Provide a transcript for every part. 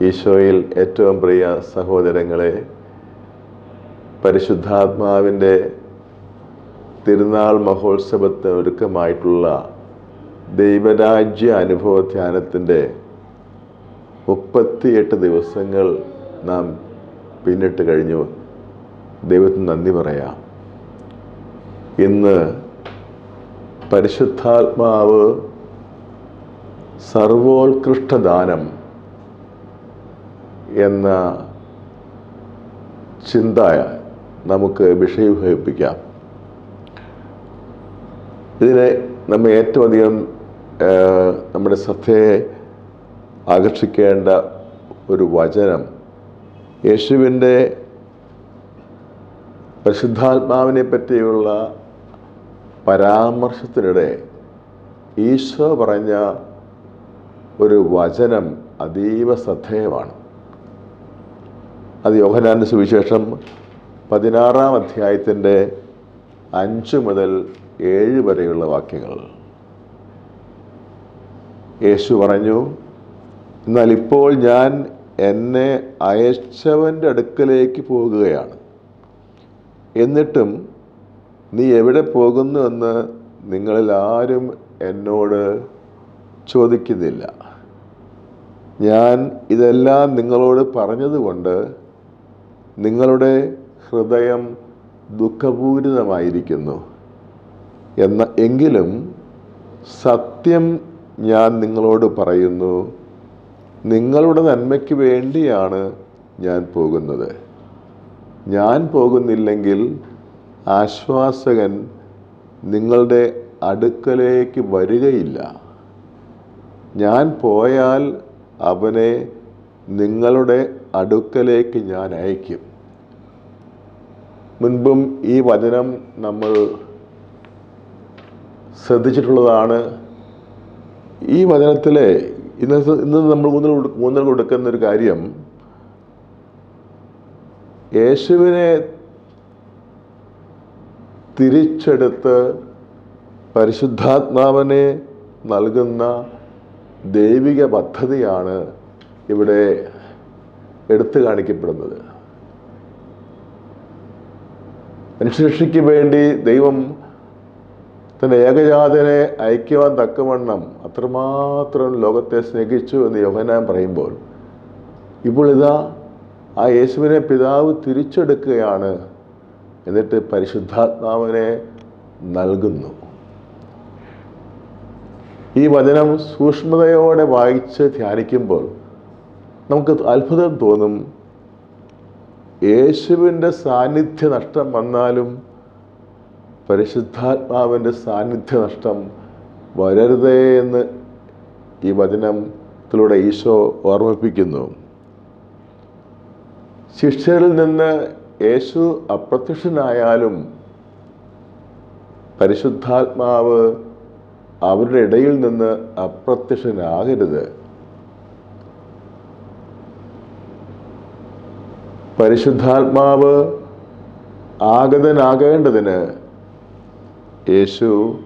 ഈശോയിൽ ഏറ്റവും പ്രിയ സഹോദരങ്ങളെ പരിശുദ്ധാത്മാവിന്റെ തിരുനാൾ മഹോത്സവത്തിന് ഒരുക്കമായിട്ടുള്ള ദൈവരാജ്യ അനുഭവ ധ്യാനത്തിന്റെ മുപ്പത്തിയെട്ട് ദിവസങ്ങൾ നാം പിന്നിട്ട് കഴിഞ്ഞു. ദൈവത്തിന് നന്ദി പറയാം. ഇന്ന് പരിശുദ്ധാത്മാവ് സർവോത്കൃഷ്ടദാനം എന്ന ചിന്ത നമുക്ക് വിഷയീഭവിപ്പിക്കാം ഇതിനെ നമ്മൾ ഏറ്റവും അധികം നമ്മുടെ ശ്രദ്ധയെ ആകർഷിക്കേണ്ട ഒരു വചനം യേശുവിന്റെ പരിശുദ്ധാത്മാവിനെ പറ്റിയുള്ള പരാമർശത്തിനിടെ ഈശോ പറഞ്ഞ ഒരു വചനം അതീവ ശ്രദ്ധേയമാണ്. അത് യോഹനാന്റെ സുവിശേഷം പതിനാറാം അധ്യായത്തിന്റെ അഞ്ച് മുതൽ ഏഴ് വരെയുള്ള വാക്യങ്ങൾ. യേശു പറഞ്ഞു എന്നാൽ ഇപ്പോൾ ഞാൻ എന്നെ അയച്ചവന്റെ അടുക്കലേക്ക് പോകുകയാണ്. എന്നിട്ടും നീ എവിടെ പോകുന്നു എന്ന് നിങ്ങളിൽ ആരും എന്നോട് ചോദിക്കുന്നില്ല. ഞാൻ ഇതെല്ലാം നിങ്ങളോട് പറഞ്ഞതുകൊണ്ട് നിങ്ങളുടെ ഹൃദയം ദുഃഖപൂരിതമായിരിക്കുന്നു. എന്ന എങ്കിലും സത്യം ഞാൻ നിങ്ങളോട് പറയുന്നു. നിങ്ങളുടെ നന്മയ്ക്ക് വേണ്ടിയാണ് ഞാൻ പോകുന്നത്. ഞാൻ പോകുന്നില്ലെങ്കിൽ ആശ്വാസകൻ നിങ്ങളുടെ അടുക്കലേക്ക് വരികയില്ല. ഞാൻ പോയാൽ അവനെ നിങ്ങളുടെ അടുക്കലേക്ക് ഞാൻ അയക്കും മുൻപും ഈ വചനം നമ്മൾ ശ്രദ്ധിച്ചിട്ടുള്ളതാണ്. ഈ വചനത്തിലെ ഇന്ന് ഇന്ന് നമ്മൾ ഊന്നൽ ഊന്നൽ കൊടുക്കുന്ന ഒരു കാര്യം യേശുവിനെ തിരിച്ചെടുത്ത് പരിശുദ്ധാത്മാവിനെ നൽകുന്ന ദൈവിക പദ്ധതിയാണ് ഇവിടെ എടുത്തു കാണിക്കപ്പെടുന്നത്. മനുഷ്യരക്ഷയ്ക്ക് വേണ്ടി ദൈവം തന്റെ ഏകജാതനെ അയക്കുവാൻ തക്കവണ്ണം അത്രമാത്രം ലോകത്തെ സ്നേഹിച്ചു എന്ന് യോഹനാൻ പറയുമ്പോൾ ഇപ്പോൾ ഇതാ ആ യേശുവിനെ പിതാവ് തിരിച്ചെടുക്കുകയാണ് എന്നിട്ട് പരിശുദ്ധാത്മാവിനെ നൽകുന്നു. ഈ വചനം സൂക്ഷ്മതയോടെ വായിച്ച് ധ്യാനിക്കുമ്പോൾ നമുക്ക് അത്ഭുതം തോന്നും യേശുവിന്റെ സാന്നിധ്യ നഷ്ടം വന്നാലും പരിശുദ്ധാത്മാവിന്റെ സാന്നിധ്യ നഷ്ടം വരരുതേ എന്ന് ഈ വചനത്തിലൂടെ ഈശോ ഓർമ്മിപ്പിക്കുന്നു. ശിഷ്യരിൽ നിന്ന് യേശു അപ്രത്യക്ഷനായാലും പരിശുദ്ധാത്മാവ് അവരുടെ ഇടയിൽ നിന്ന് അപ്രത്യക്ഷനാകരുത്. പരിശുദ്ധാത്മാവ് ആഗതനാകേണ്ടതിന് യേശു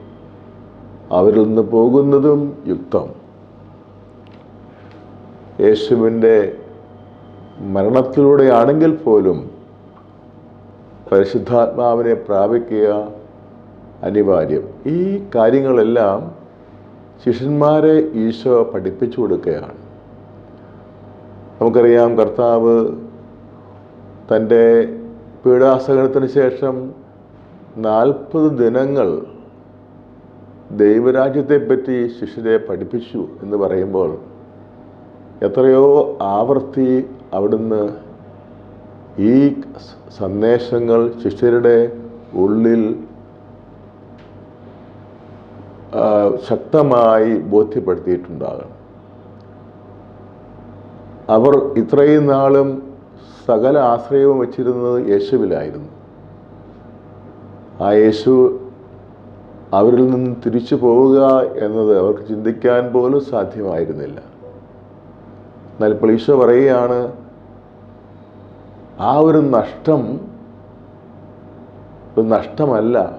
അവരിൽ നിന്ന് പോകുന്നതും യുക്തം. യേശുവിന്റെ മരണത്തിലൂടെയാണെങ്കിൽ പോലും പരിശുദ്ധാത്മാവിനെ പ്രാപിക്കുക അനിവാര്യം. ഈ കാര്യങ്ങളെല്ലാം ശിഷ്യന്മാരെ ഈശോ പഠിപ്പിച്ചു കൊടുക്കുകയാണ്. നമുക്കറിയാം കർത്താവ് തന്റെ പീഡാസഹനത്തിന് ശേഷം നാൽപ്പത് ദിനങ്ങൾ ദൈവരാജ്യത്തെപ്പറ്റി ശിഷ്യരെ പഠിപ്പിച്ചു എന്ന് പറയുമ്പോൾ എത്രയോ ആവർത്തി അവിടുന്ന് ഈ സന്ദേശങ്ങൾ ശിഷ്യരുടെ ഉള്ളിൽ ശക്തമായി ബോധ്യപ്പെടുത്തിയിട്ടുണ്ടാകണം. അവർ ഇത്രയും നാളും സകല ആശ്രയവും വച്ചിരുന്നത് യേശുവിലായിരുന്നു. ആ യേശു അവരിൽ നിന്ന് തിരിച്ചു പോവുക എന്നത് അവർക്ക് ചിന്തിക്കാൻ പോലും സാധ്യമായിരുന്നില്ല. എന്നാൽ ഇപ്പോൾ ഈശോ പറയുകയാണ് ആ ഒരു നഷ്ടം ഒരു നഷ്ടമല്ല.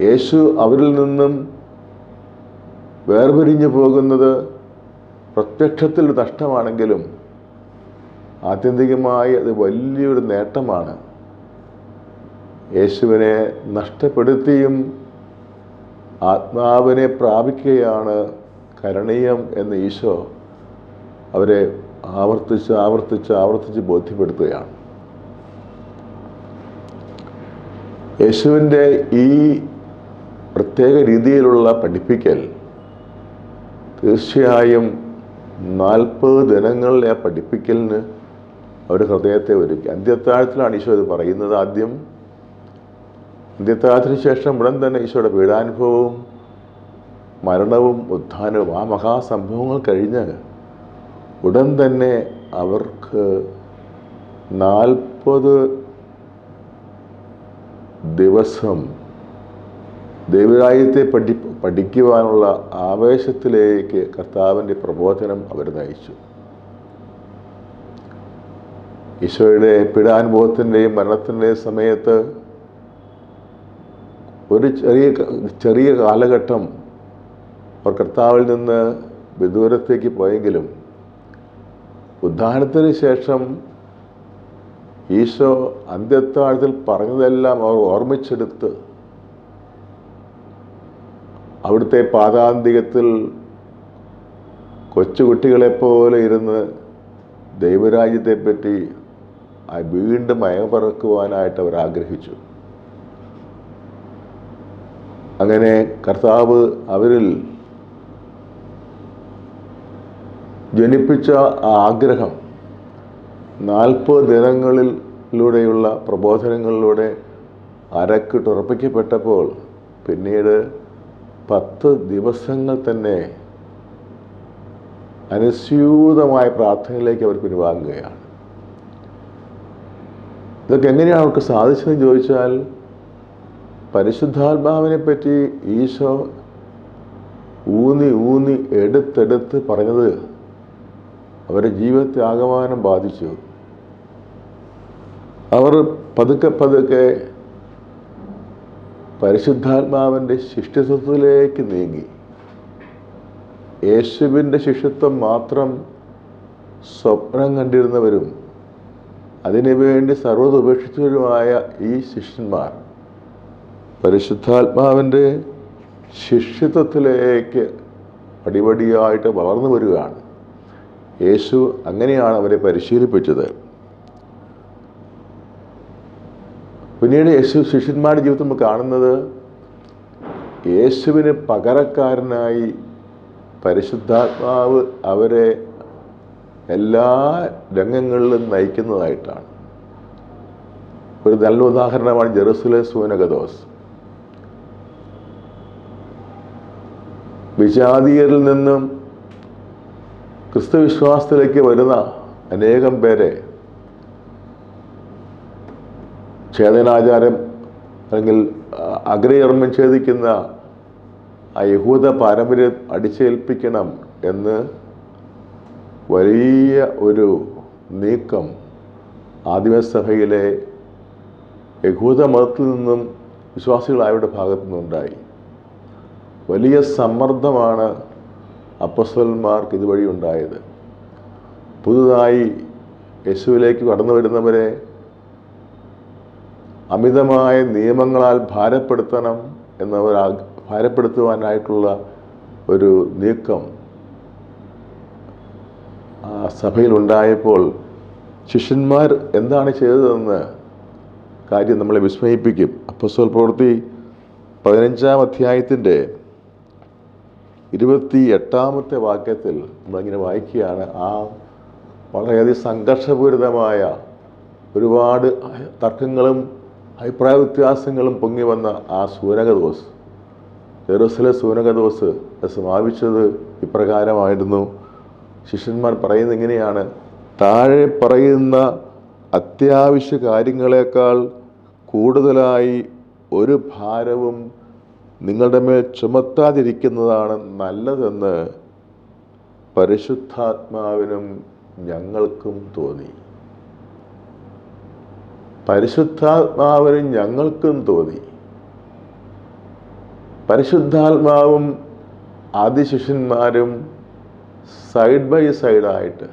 യേശു അവരിൽ നിന്നും വേർപിരിഞ്ഞു പോകുന്നത് പ്രത്യക്ഷത്തിൽ നഷ്ടമാണെങ്കിലും ആത്യന്തികമായി അത് വലിയൊരു നേട്ടമാണ്. യേശുവിനെ നഷ്ടപ്പെടുത്തിയും ആത്മാവിനെ പ്രാപിക്കുകയാണ് കരണീയം എന്ന് ഈശോ അവരെ ആവർത്തിച്ച് ആവർത്തിച്ച് ആവർത്തിച്ച് ബോധ്യപ്പെടുത്തുകയാണ്. യേശുവിന്റെ ഈ പ്രത്യേക രീതിയിലുള്ള പഠിപ്പിക്കൽ തീർച്ചയായും നാൽപ്പത് ദിനങ്ങളിലെ ആ പഠിപ്പിക്കലിന് അവർ ഹൃദയത്തെ ഒരുക്കി. അന്ത്യത്താഴത്തിലാണ് ഈശോ ഇത് പറയുന്നത് ആദ്യം. അന്ത്യത്താഴത്തിന് ശേഷം ഉടൻ തന്നെ ഈശോയുടെ പീഡാനുഭവവും മരണവും ഉത്ഥാനവും ആ മഹാസംഭവങ്ങൾ കഴിഞ്ഞ് ഉടൻ തന്നെ അവർക്ക് നാൽപ്പത് ദിവസം ദൈവരാജ്യത്തെ പഠി പഠിക്കുവാനുള്ള ആവേശത്തിലേക്ക് കർത്താവിന്റെ പ്രബോധനം അവർ നയിച്ചു. ഈശോയുടെ പീഡാനുഭവത്തിന്റെയും മരണത്തിന്റെയും സമയത്ത് ഒരു ചെറിയ ചെറിയ കാലഘട്ടം അവർ കർത്താവിൽ നിന്ന് വിദൂരത്തേക്ക് പോയെങ്കിലും ഉദ്ധാനത്തിന് ശേഷം ഈശോ അന്ത്യത്താഴത്തിൽ പറഞ്ഞതെല്ലാം അവർ ഓർമ്മിച്ചെടുത്ത് അവിടുത്തെ പാതാന്തികത്തിൽ കൊച്ചുകുട്ടികളെപ്പോലെ ഇരുന്ന് ദൈവരാജ്യത്തെപ്പറ്റി വീണ്ടും അയപറക്കുവാനായിട്ട് അവർ ആഗ്രഹിച്ചു. അങ്ങനെ കർത്താവ് അവരിൽ ജനിപ്പിച്ച ആഗ്രഹം നാൽപ്പത് ദിനങ്ങളിലൂടെയുള്ള പ്രബോധനങ്ങളിലൂടെ അരക്കിട്ടുറപ്പിക്കപ്പെട്ടപ്പോൾ പിന്നീട് പത്ത് ദിവസങ്ങൾ തന്നെ അനുസ്യൂതമായ പ്രാർത്ഥനയിലേക്ക് അവർ പിൻവാങ്ങുകയാണ്. ഇതൊക്കെ എങ്ങനെയാണ് അവർക്ക് സാധിച്ചതെന്ന് ചോദിച്ചാൽ പരിശുദ്ധാത്മാവിനെ പറ്റി ഈശോ ഊന്നി ഊന്നി എടുത്തെടുത്ത് പറഞ്ഞത് അവരുടെ ജീവിതത്തെ ആകമാനം ബാധിച്ചു. അവർ പതുക്കെ പതുക്കെ പരിശുദ്ധാത്മാവിന്റെ ശിഷ്യത്വത്തിലേക്ക് നീങ്ങി. യേശുവിന്റെ ശിഷ്യത്വം മാത്രം സ്വപ്നം കണ്ടിരുന്നവരും അതിനുവേണ്ടി സർവത ഉപേക്ഷിച്ചവരുമായ ഈ ശിഷ്യന്മാർ പരിശുദ്ധാത്മാവിന്റെ ശിഷ്യത്വത്തിലേക്ക് പടിപടിയായിട്ട് വളർന്നു വരികയാണ്. യേശു അങ്ങനെയാണ് അവരെ പരിശീലിപ്പിച്ചത്. പിന്നീട് യേശു ശിഷ്യന്മാരുടെ ജീവിതത്തിൽ നമ്മൾ കാണുന്നത് യേശുവിന് പകരക്കാരനായി പരിശുദ്ധാത്മാവ് അവരെ എല്ലാ രംഗങ്ങളിലും നയിക്കുന്നതായിട്ടാണ്. ഒരു നല്ല ഉദാഹരണമാണ് ജെറുസലേം സൂനഗദോസ്. വിജാതീയരിൽ നിന്നും ക്രിസ്തുവിശ്വാസത്തിലേക്ക് വരുന്ന അനേകം പേരെ ഛേദനാചാരം അല്ലെങ്കിൽ അഗ്രചർമ്മം ഛേദിക്കുന്ന ആ യഹൂദ പാരമ്പര്യം അടിച്ചേൽപ്പിക്കണം എന്ന് വലിയ ഒരു നീക്കം ആദിമസഭയിലെ യഹൂദ മതത്തിൽ നിന്നും വിശ്വാസികളായവരുടെ ഭാഗത്തു നിന്നുണ്ടായി. വലിയ സമ്മർദ്ദമാണ് അപ്പസ്വലന്മാർക്ക് ഇതുവഴി ഉണ്ടായത്. പുതുതായി യേശുവിലേക്ക് കടന്നു വരുന്നവരെ അമിതമായ നിയമങ്ങളാൽ ഭാരപ്പെടുത്തണം എന്നവർ ഭാരപ്പെടുത്തുവാനായിട്ടുള്ള ഒരു നീക്കം സഭയിലുണ്ടായപ്പോൾ ശിഷ്യന്മാർ എന്താണ് ചെയ്തതെന്ന് കാര്യം നമ്മളെ വിസ്മയിപ്പിക്കും. അപ്പസ്വൽ പ്രവൃത്തി പതിനഞ്ചാം അധ്യായത്തിന്റെ ഇരുപത്തി എട്ടാമത്തെ വാക്യത്തിൽ നമ്മളിങ്ങനെ വായിക്കുകയാണ്. ആ വളരെയധികം സംഘർഷപൂരിതമായ ഒരുപാട് തർക്കങ്ങളും അഭിപ്രായ വ്യത്യാസങ്ങളും പൊങ്ങി വന്ന ആ സൂനകദോസ് സൂനക ദിവസ് സമാപിച്ചത് ഇപ്രകാരമായിരുന്നു. ശിഷ്യന്മാർ പറയുന്നത് ഇങ്ങനെയാണ് താഴെ പറയുന്ന അത്യാവശ്യ കാര്യങ്ങളെക്കാൾ കൂടുതലായി ഒരു ഭാരവും നിങ്ങളുടെ മേൽ ചുമത്താതിരിക്കുന്നതാണ് നല്ലതെന്ന് പരിശുദ്ധാത്മാവിനും ഞങ്ങൾക്കും തോന്നി. പരിശുദ്ധാത്മാവിനും ഞങ്ങൾക്കും തോന്നി. പരിശുദ്ധാത്മാവും ആദിശിഷ്യന്മാരും സൈഡ് ബൈ സൈഡായിട്ട്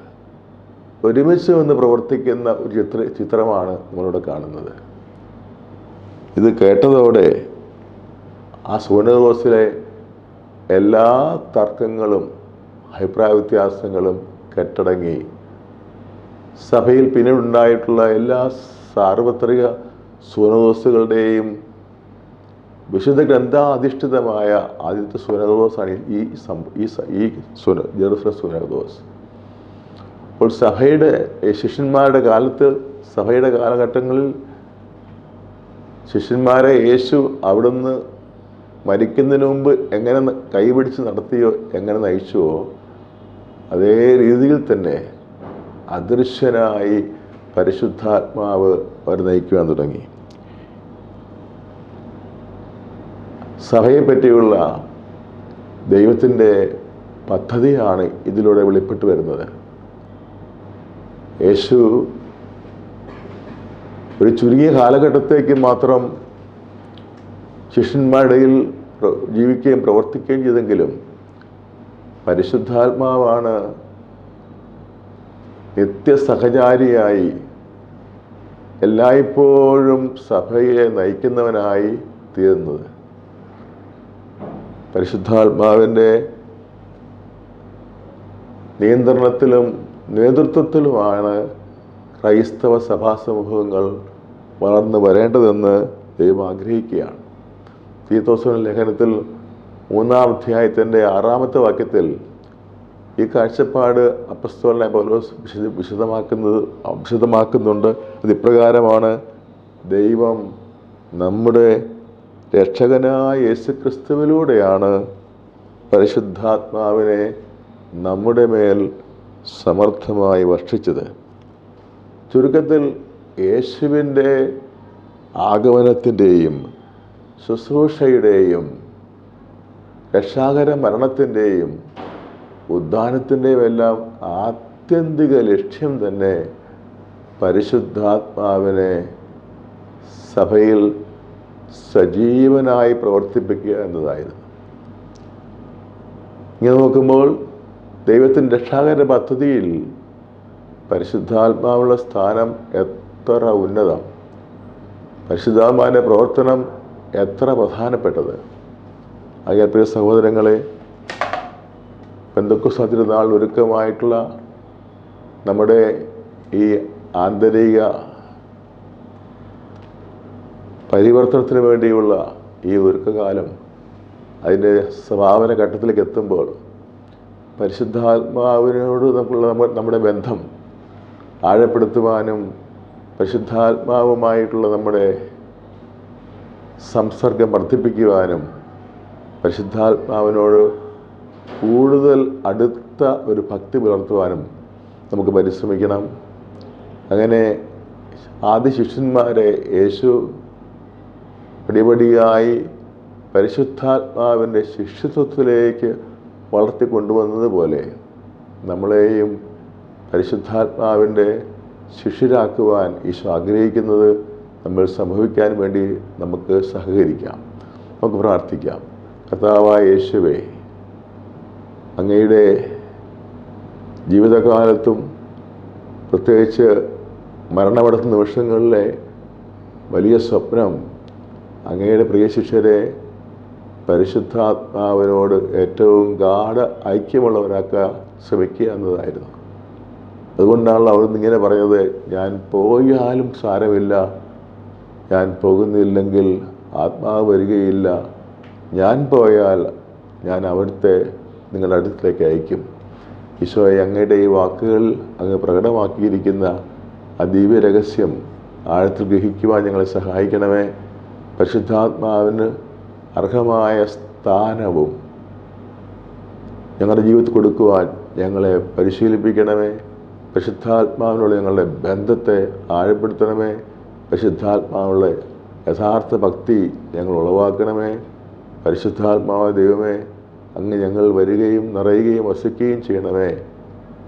ഒരുമിച്ച് നിന്ന് പ്രവർത്തിക്കുന്ന ഒരു ചിത്ര ചിത്രമാണ് നമ്മളിവിടെ കാണുന്നത്. ഇത് കേട്ടതോടെ ആ സുവർണദോസിലെ എല്ലാ തർക്കങ്ങളും അഭിപ്രായ വ്യത്യാസങ്ങളും കെട്ടടങ്ങി. സഭയിൽ പിന്നീടുണ്ടായിട്ടുള്ള എല്ലാ സാർവത്രിക സുവർണദോസുകളുടെയും വിശുദ്ധ ഗ്രന്ഥാധിഷ്ഠിതമായ ആദ്യത്തെ സുനദോസാണ് ഈ ഈ ഈ ജെറുസലം അപ്പോൾ സഭയുടെ ശിഷ്യന്മാരുടെ കാലത്ത് സഭയുടെ കാലഘട്ടങ്ങളിൽ ശിഷ്യന്മാരെ യേശു അവിടുന്ന് മരിക്കുന്നതിന് മുമ്പ് എങ്ങനെ കൈപിടിച്ച് നടത്തിയോ എങ്ങനെ നയിച്ചുവോ അതേ രീതിയിൽ തന്നെ അദൃശ്യനായി പരിശുദ്ധാത്മാവ് അവർ നയിക്കുവാൻ തുടങ്ങി. സഭയെ പറ്റിയുള്ള ദൈവത്തിന്റെ പദ്ധതിയാണ് ഇതിലൂടെ വെളിപ്പെട്ട് വരുന്നത്. യേശു ഒരു ചുരുങ്ങിയ കാലഘട്ടത്തേക്ക് മാത്രം ശിഷ്യന്മാരുടെയിൽ ജീവിക്കുകയും പ്രവർത്തിക്കുകയും ചെയ്തെങ്കിലും പരിശുദ്ധാത്മാവാണ് നിത്യസഹചാരിയായി എല്ലായ്പ്പോഴും സഭയെ നയിക്കുന്നവനായി തീരുന്നത്. പരിശുദ്ധാത്മാവിന്റെ നിയന്ത്രണത്തിലും നേതൃത്വത്തിലുമാണ് ക്രൈസ്തവ സഭാ സമൂഹങ്ങൾ വളർന്നു വരേണ്ടതെന്ന് ദൈവം ആഗ്രഹിക്കുകയാണ്. തീത്തോസ്വന ലേഖനത്തിൽ മൂന്നാം അധ്യായത്തിന്റെ ആറാമത്തെ വാക്യത്തിൽ ഈ കാഴ്ചപ്പാട് അപ്പസ്തോലനെ പൗലോസ് വിശദ വിശദമാക്കുന്നത് വിശദമാക്കുന്നുണ്ട്. അത് ഇപ്രകാരമാണ് ദൈവം നമ്മുടെ രക്ഷകനായ യേശുക്രിസ്തുവിലൂടെയാണ് പരിശുദ്ധാത്മാവിനെ നമ്മുടെ മേൽ സമർത്ഥമായി വർഷിച്ചത്. ചുരുക്കത്തിൽ യേശുവിന്റെ ആഗമനത്തിന്റെയും ശുശ്രൂഷയുടെയും രക്ഷാകര മരണത്തിന്റെയും ഉദ്ധാനത്തിന്റെയും എല്ലാം ആത്യന്തിക ലക്ഷ്യം തന്നെ പരിശുദ്ധാത്മാവിനെ സഭയിൽ സജീവനായി പ്രവർത്തിപ്പിക്കുക എന്നതായിരുന്നു. ഇങ്ങനെ നോക്കുമ്പോൾ ദൈവത്തിന്റെ രക്ഷാകര പദ്ധതിയിൽ പരിശുദ്ധാത്മാവുള്ള സ്ഥാനം എത്ര ഉന്നതം? പരിശുദ്ധാത്മാവിന്റെ പ്രവർത്തനം എത്ര പ്രധാനപ്പെട്ടത്? അയ്യ പ്രിയ സഹോദരങ്ങളെ എന്തൊക്കെ തിരുനാൾ ഒരുക്കമായിട്ടുള്ള നമ്മുടെ ഈ ആന്തരിക പരിവർത്തനത്തിന് വേണ്ടിയുള്ള ഈ ഒരുക്കകാലം അതിന്റെ സമാപന ഘട്ടത്തിലേക്ക് എത്തുമ്പോൾ പരിശുദ്ധാത്മാവിനോട് നമുക്കുള്ള നമ്മ- നമ്മുടെ ബന്ധം ആഴപ്പെടുത്തുവാനും പരിശുദ്ധാത്മാവുമായിട്ടുള്ള നമ്മുടെ സംസർഗം വർദ്ധിപ്പിക്കുവാനും പരിശുദ്ധാത്മാവിനോട് കൂടുതൽ അടുത്ത ഒരു ഭക്തി പുലർത്തുവാനും നമുക്ക് പരിശ്രമിക്കണം. അങ്ങനെ ആദ്യ ശിഷ്യന്മാരെ യേശു പടിപടിയായി പരിശുദ്ധാത്മാവിന്റെ ശിഷ്യത്വത്തിലേക്ക് വളർത്തിക്കൊണ്ടുവന്നതുപോലെ നമ്മളെയും പരിശുദ്ധാത്മാവിന്റെ ശിഷ്യരാക്കുവാൻ ഈശോ ആഗ്രഹിക്കുന്നത് നമ്മൾ സംഭവിക്കാൻ വേണ്ടി നമുക്ക് സഹകരിക്കാം. നമുക്ക് പ്രാർത്ഥിക്കാം. കർത്താവായ യേശുവേ അങ്ങയുടെ ജീവിതകാലത്തും പ്രത്യേകിച്ച് മരണമടത്ത നിമിഷങ്ങളിലെ വലിയ സ്വപ്നം അങ്ങയുടെ പ്രിയ ശിഷ്യരെ പരിശുദ്ധാത്മാവിനോട് ഏറ്റവും ഗാഠ ഐക്യമുള്ളവരാക്കാൻ ശ്രമിക്കുക എന്നതായിരുന്നു. അതുകൊണ്ടാണ് അവിടുന്ന് ഇങ്ങനെ പറഞ്ഞത് ഞാൻ പോയാലും സാരമില്ല ഞാൻ പോകുന്നില്ലെങ്കിൽ ആത്മാവ് വരികയില്ല ഞാൻ പോയാൽ ഞാൻ അവിടുത്തെ നിങ്ങളുടെ അടുത്തേക്ക് അയക്കും. ഈശോയെ അങ്ങയുടെ ഈ വാക്കുകൾ അങ്ങ് പ്രകടമാക്കിയിരിക്കുന്ന ആ ദിവ്യ രഹസ്യം ആഴത്തിൽ ഗ്രഹിക്കുവാൻ ഞങ്ങളെ സഹായിക്കണമേ. പരിശുദ്ധാത്മാവിന് അർഹമായ സ്ഥാനവും ഞങ്ങളുടെ ജീവിതത്തിൽ കൊടുക്കുവാൻ ഞങ്ങളെ പരിശീലിപ്പിക്കണമേ. പരിശുദ്ധാത്മാവിനുള്ള ഞങ്ങളുടെ ബന്ധത്തെ ആഴപ്പെടുത്തണമേ. പരിശുദ്ധാത്മാവിനുള്ള യഥാർത്ഥ ഭക്തി ഞങ്ങൾ ഉളവാക്കണമേ. പരിശുദ്ധാത്മാവ് ദൈവമേ അങ്ങ് ഞങ്ങൾ വരികയും നിറയുകയും വസിക്കുകയും ചെയ്യണമേ.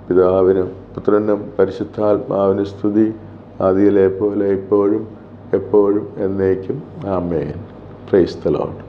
പിതാവിനും പുത്രനും പരിശുദ്ധാത്മാവിന് സ്തുതി. ആദിയിലെ പോലെ ഇപ്പോഴും എപ്പോഴും എന്നേക്കും. ആമേൻ. Praise the Lord